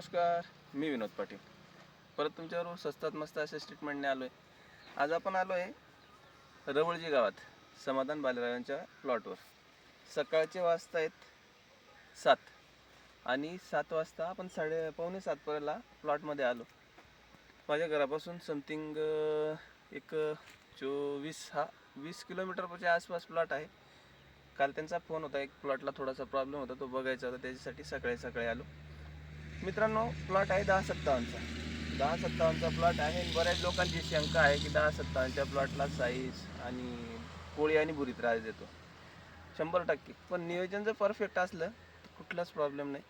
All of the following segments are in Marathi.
नमस्कार मी विनोद पाटील. परत तुमच्याबरोबर स्वस्तात मस्त अशा स्टेटमेंटने आलो आहे आज आपण आलो आहे रवळजी गावात समाधान बालेरावांच्या प्लॉटवर सकाळचे वाजता आहेत सात. आणि सात वाजता आपण साडे पावणे सातपर्यंतला प्लॉटमध्ये आलो. माझ्या घरापासून समथिंग एक चोवीस हा वीस किलोमीटरच्या आसपास प्लॉट आहे. काल त्यांचा फोन होता एक प्लॉटला थोडासा प्रॉब्लेम होता तो बघायचा होता त्याच्यासाठी सकाळी सकाळी आलो. मित्रांनो प्लॉट आहे दहा सत्तावन्नचा. दहा सत्तावन्नचा प्लॉट आहे आणि बऱ्याच लोकांची शंका आहे की दहा सत्तावन्नच्या प्लॉटला साईज आणि कोळी आणि बुरी त्रास देतो. शंभर टक्के. पण नियोजन जर परफेक्ट असलं तर कुठलाच प्रॉब्लेम नाही.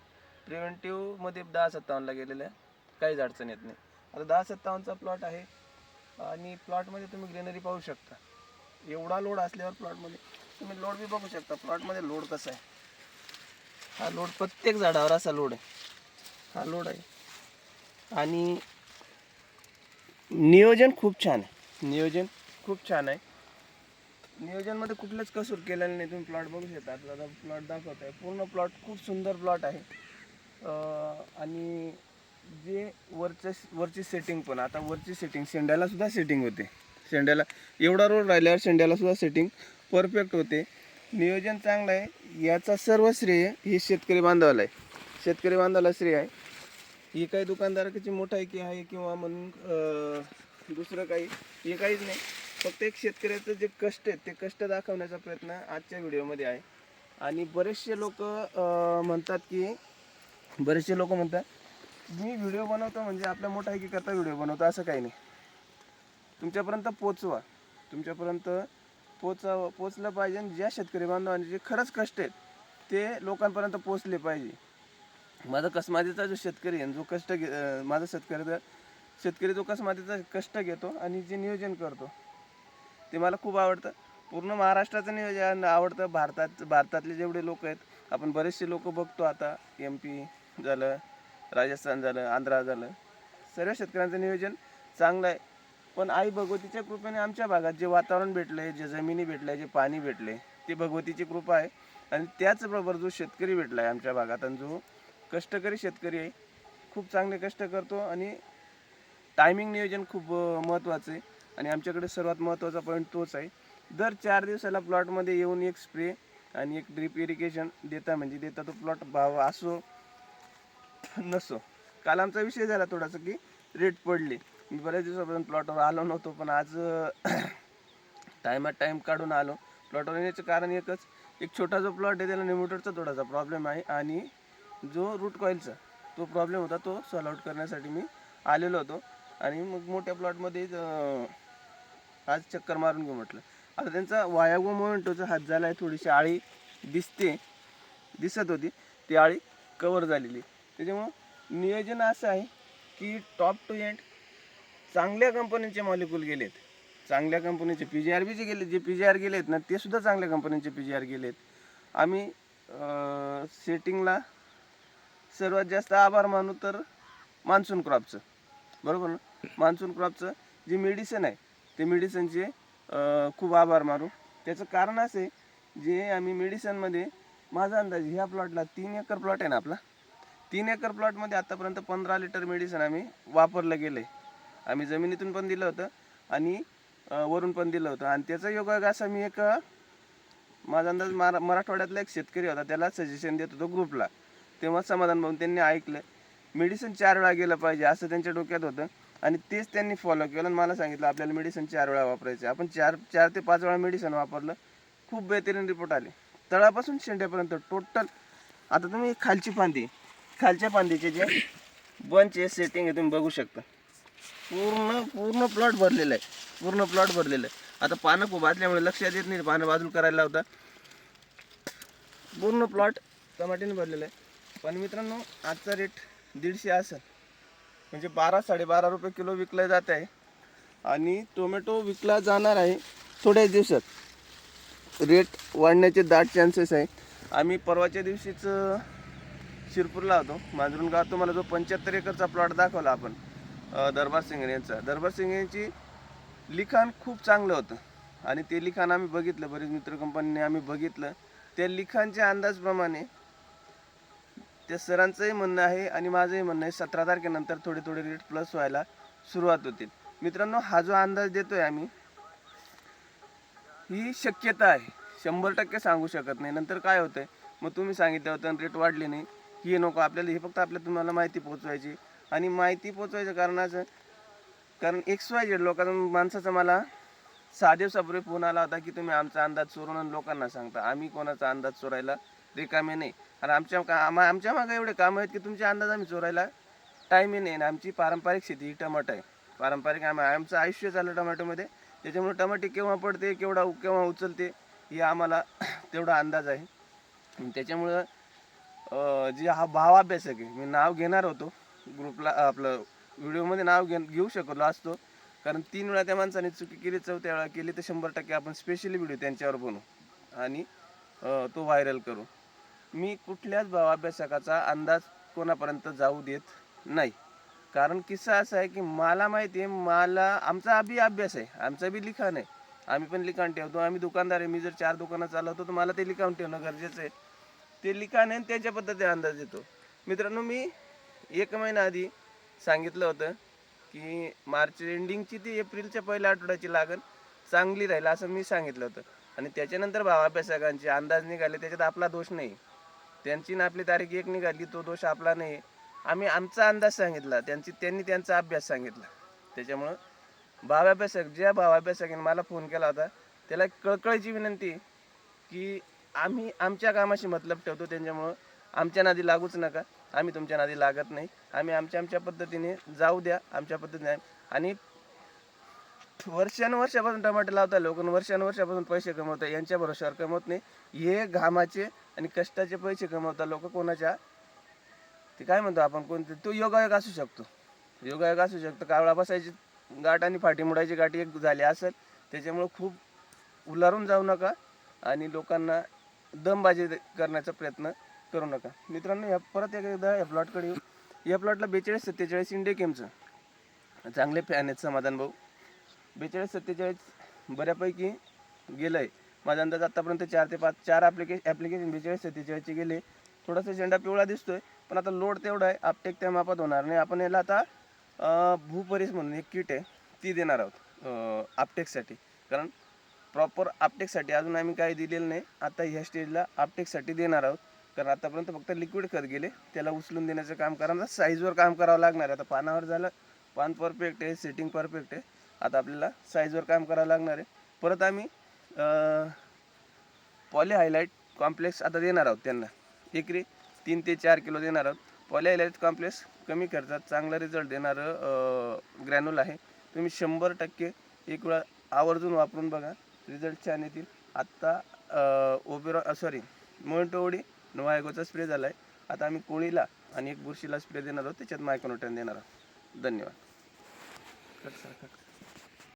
प्रिव्हेंटिव्हमध्ये दहा सत्तावन्नला गेलेलं आहे. काहीच अडचण येत नाही. आता दहा सत्तावन्नचा प्लॉट आहे आणि प्लॉटमध्ये तुम्ही ग्रीनरी पाहू शकता. एवढा लोड असल्यावर प्लॉटमध्ये तुम्ही लोड बी बघू शकता. प्लॉटमध्ये लोड कसा आहे. हा लोड प्रत्येक झाडावर असा लोड आहे. हा लोड आहे. आणि नियोजन खूप छान आहे. नियोजन खूप छान आहे. नियोजनमध्ये कुठलंच कसूर केलेलं नाही. तुम्ही प्लॉट बघू शकता. आपल्याला प्लॉट दाखवत आहे पूर्ण प्लॉट खूप सुंदर प्लॉट आहे. आणि जे वरचं वरची सेटिंग पण आता वरची सेटिंग शेंड्याला सुद्धा सेटिंग होते. शेंड्याला एवढा रोड राहिल्यावर शेंड्याला सुद्धा सेटिंग परफेक्ट होते. नियोजन चांगलं आहे. याचा सर्व श्रेय हे शेतकरी बांधवाला आहे. शेतकरी बांधाला श्री आहे. ही काही दुकानदाराची मोठायकी आहे किंवा म्हणून दुसरं काही हे काहीच नाही. फक्त एक शेतकऱ्याचं जे कष्ट आहेत ते कष्ट दाखवण्याचा प्रयत्न आजच्या व्हिडिओमध्ये आहे. आणि बरेचसे लोक म्हणतात की बरेचसे लोक म्हणतात मी व्हिडिओ बनवतो म्हणजे आपल्या मोठायकी करता व्हिडिओ बनवतो असं काही नाही. तुमच्यापर्यंत पोचवा. तुमच्यापर्यंत पोचावं पोचलं पाहिजे आणि ज्या शेतकरी बांधवांचे जे खरंच कष्ट आहेत ते लोकांपर्यंत पोचले पाहिजे. माझा कसमातीचा जो शेतकरी आहे जो कष्ट घे माझा शेतकऱ्याचा शेतकरी जो कसमातीचा कष्ट घेतो आणि जे नियोजन करतो. ते मला खूप आवडतं. पूर्ण महाराष्ट्राचं नियोजन आवडतं. भारतात भारतातले जेवढे लोक आहेत आपण बरेचसे लोक बघतो आता. एम पी झालं राजस्थान झालं आंध्रा झालं. सर्व शेतकऱ्यांचं नियोजन चांगलं आहे. पण आई भगवतीच्या कृपेने आमच्या भागात जे वातावरण भेटलं आहे जे जमिनी भेटलं आहे जे पाणी भेटलं आहे ते भगवतीची कृपा आहे. आणि त्याचबरोबर जो शेतकरी भेटला आहे आमच्या भागात आणि जो कष्टकरी शेतकरी आहे. खूप चांगले कष्ट करतो आणि टायमिंग नियोजन खूप महत्त्वाचं आहे. आणि आमच्याकडे सर्वात महत्त्वाचा पॉईंट तोच आहे. दर चार दिवसाला प्लॉटमध्ये येऊन एक स्प्रे आणि एक ड्रीप इरिगेशन देता म्हणजे देता तो प्लॉट भाव असो नसो. काल आमचा विषय झाला थोडासा की रेट पडले. मी बऱ्याच दिवसापासून प्लॉटवर आलो नव्हतो पण आज टायमात टाईम काढून आलो. प्लॉटवर येण्याचं कारण एकच एक छोटा जो प्लॉट आहे त्याला निमोटरचा थोडासा प्रॉब्लेम आहे. आणि जो रूट कॉईलचा तो प्रॉब्लेम होता तो सॉल्व आउट करण्यासाठी मी आलेलो होतो. आणि मग मोठ्या प्लॉटमध्ये आज चक्कर मारून घेऊ म्हटलं. आता त्यांचा वायागो मोमेंटोचा हात झाला आहे थोडीशी आळी दिसते दिसत होती. ती आळी कवर झालेली. त्याच्यामुळं नियोजन असं आहे की टॉप टू एंड चांगल्या कंपनीचे मॉलिक्यूल गेलेत. चांगल्या कंपनीचे पी जी आर बीचे गेले जे पी जी आर गेलेत ना ते सुद्धा चांगल्या कंपनीचे पी जी आर गेलेत. आम्ही सेटिंगला सर्वात जास्त आभार मानू तर मान्सून क्रॉपचं. बरोबर ना? मान्सून क्रॉपचं जे मेडिसन आहे ते मेडिसनचे खूप आभार मानू. त्याचं कारण असे जे आम्ही मेडिसनमध्ये माझा अंदाज ह्या प्लॉटला तीन एकर प्लॉट आहे ना आपला. तीन एकर प्लॉटमध्ये आतापर्यंत पंधरा लिटर मेडिसन आम्ही वापरलं गेलं आहे आम्ही जमिनीतून पण दिलं होतं आणि वरून पण दिलं होतं. आणि त्याचा योगायोग असा मी एक माझा अंदाज मरा मराठवाड्यातला एक शेतकरी होता त्याला सजेशन देत होतो ग्रुपला तेव्हा समाधान पाहून त्यांनी ऐकलं. मेडिसिन चार वेळा गेलं पाहिजे असं त्यांच्या डोक्यात होतं. आणि तेच त्यांनी फॉलो केलं आणि मला सांगितलं आपल्याला मेडिसिन चार वेळा वापरायचे आपण चार चार ते पाच वेळा मेडिसिन वापरलं खूप बेहतरीन रिपोर्ट आले. तळापासून शेंड्यापर्यंत टोटल आता तुम्ही खालची फांदी खालच्या फांदीचे जे बंच सेटिंग आहे तुम्ही बघू शकता. पूर्ण पूर्ण प्लॉट भरलेला आहे. पूर्ण प्लॉट भरलेलं आहे. आता पानं खूप असल्यामुळे लक्षात येत नाही. पानं बाजूला करायला होता पूर्ण प्लॉट टमाट्याने भरलेला आहे. पण मित्रांनो आजचा रेट दीडशे असेल. म्हणजे बारा साडेबारा रुपये किलो विकला जात आहे. आणि टोमॅटो विकला जाणार आहे थोड्याच दिवसात. रेट वाढण्याचे दाट चान्सेस आहे. आम्ही परवाच्या दिवशीच शिरपूरला होतो. मांजरून गाव तुम्हाला जो पंच्याहत्तर एकरचा प्लॉट दाखवला आपण दरबार सिंग यांचा. दरबार सिंग यांची लिखाण खूप चांगलं होतं. आणि ते लिखाण आम्ही बघितलं. बरेच मित्र कंपनीने आम्ही बघितलं. त्या लिखाणच्या अंदाजप्रमाणे ते सरांचंही म्हणणं आहे आणि माझंही म्हणणं आहे सतरा तारखेनंतर थोडे थोडे रेट प्लस व्हायला सुरुवात होतील. मित्रांनो हा जो अंदाज देतोय आम्ही ही शक्यता आहे. शंभर टक्के सांगू शकत नाही. नंतर काय होतंय मग तुम्ही सांगितलं होतं रेट वाढले नाही. हे नको आपल्याला हे फक्त आपल्या तुम्हाला माहिती पोचवायची आणि माहिती पोचवायचं कारणाचं कारण एक्स वाय जेड लोकांना माणसाचा मला सहा दिवसापूर्वी फोन आला होता की तुम्ही आमचा अंदाज चोरून लोकांना सांगता. आम्ही कोणाचा अंदाज चोरायला रिकामे नाही. आणि आमच्या का आम्हा आमच्या मागे एवढे काम आहेत की तुमच्या अंदाज आम्ही चोरायला टाईमही नाही. आणि आमची पारंपरिक शेती ही टमाटा आहे. पारंपरिक आम्ही आमचं आयुष्य चाललं टमाटोमध्ये. त्याच्यामुळे टमाटे केव्हा पडते केवढा केव्हा उचलते हे आम्हाला तेवढा अंदाज आहे. त्याच्यामुळं जे हा भाव अभ्यासक आहे मी नाव घेणार होतो. ग्रुपला आपलं व्हिडिओमध्ये नाव घे घेऊ शकलो असतो. कारण तीन वेळा त्या माणसाने चुकी केली चौथ्या वेळा केली तर शंभर टक्के आपण स्पेशली व्हिडिओ त्यांच्यावर बनवू. आणि तो व्हायरल करू. मी कुठल्याच भाव अभ्यासकाचा अंदाज कोणापर्यंत जाऊ देत नाही. कारण किस्सा असा आहे की मला माहिती आहे मला आमचा अभि अभ्यास आहे आमचा बी लिखाण आहे. आम्ही पण लिखाण ठेवतो आम्ही दुकानदार आहे मी जर चार दुकानं चालवतो तर मला ते लिखाण ठेवणं गरजेचं आहे. ते लिखाण आहे आणि त्याच्या पद्धतीने अंदाज देतो मित्रांनो मी एक महिना आधी सांगितलं होतं की मार्च एंडिंगची ती एप्रिलच्या पहिल्या आठवड्याची लागण चांगली राहील असं मी सांगितलं होतं. आणि त्याच्यानंतर भावाभ्यासकांचे अंदाज निघाले त्याच्यात आपला दोष नाही. त्यांची ना आपली तारीख एक निघाली तो दोष आपला नाही. आम्ही आमचा अंदाज सांगितला त्यांची त्यांनी त्यांचा अभ्यास सांगितला. त्याच्यामुळं भावाभ्यासक ज्या भावाभ्यासकाने मला फोन केला होता त्याला एक कळकळीची विनंती की आम्ही आमच्या कामाशी मतलब ठेवतो त्यांच्यामुळं आमच्या नादी लागूच नका. आम्ही तुमच्या नादी लागत नाही. आम्ही आमच्या आमच्या पद्धतीने जाऊ द्या आमच्या पद्धतीने आणि वर्षानुवर्षापासून टमाटे लावता लोक वर्षानुवर्षापासून पैसे कमवतात यांच्या भरोश्यावर कमवत नाही. हे घामाचे आणि कष्टाचे पैसे कमवतात लोक कोणाच्या? ते काय म्हणतो आपण कोणते? तो योगायोग असू शकतो. योगायोग असू शकतो. कावळा बसायची गाठ आणि फाटी मुडायची गाठी एक झाली असेल त्याच्यामुळं खूप उलारून जाऊ नका आणि लोकांना दमबाजी करण्याचा प्रयत्न करू नका. मित्रांनो या परत एकदा या प्लॉटकडे येऊ. या प्लॉटला बेचाळीस सत्तेचाळीस इंडे केमचं चांगले फॅन आहेत समाधान भाऊ. बेचाळीस सत्तेचाळीस बऱ्यापैकी गेलं आहे माझा अंदाज आत्तापर्यंत चार ते पाच चार ॲप्लिके ॲप्लिकेशन बेचाळीस सत्तेचाळीसचे गेले. थोडासा झेंडा पिवळा दिसतोय पण आता लोड तेवढा आहे. आपटेक त्या मापात होणार नाही. आपण याला आता भूपरीस म्हणून एक किट आहे ती देणार आहोत आपटेकसाठी कारण प्रॉपर आपटेकसाठी अजून आम्ही काही दिलेलं नाही. आता ह्या स्टेजला आपटेकसाठी देणार आहोत. कारण आतापर्यंत फक्त लिक्विड खत गेले. त्याला उचलून देण्याचं काम करा साईजवर काम करावं लागणार आहे. आता पानावर झालं पान परफेक्ट आहे सेटिंग परफेक्ट आहे. आता आपल्याला साईजवर काम करावं लागणार आहे. परत आम्ही पॉली हायलाईट कॉम्प्लेक्स आता देणार आहोत त्यांना. एकरी तीन ते चार किलो देणार आहोत. पॉली हायलाईट कॉम्प्लेक्स कमी खर्चात चांगला रिझल्ट देणारं ग्रॅन्युल आहे. तुम्ही शंभर टक्के एक वेळा आवर्जून वापरून बघा. रिझल्ट छान येतील. आत्ता ओबेरॉ सॉरी मोइंटोवडी नोवायगोचा स्प्रे झाला आहे आता आम्ही कोळीला आणि एक बुरशीला स्प्रे देणार आहोत. त्याच्यात मायक्रोटन देणार आहोत. धन्यवाद. Cut cut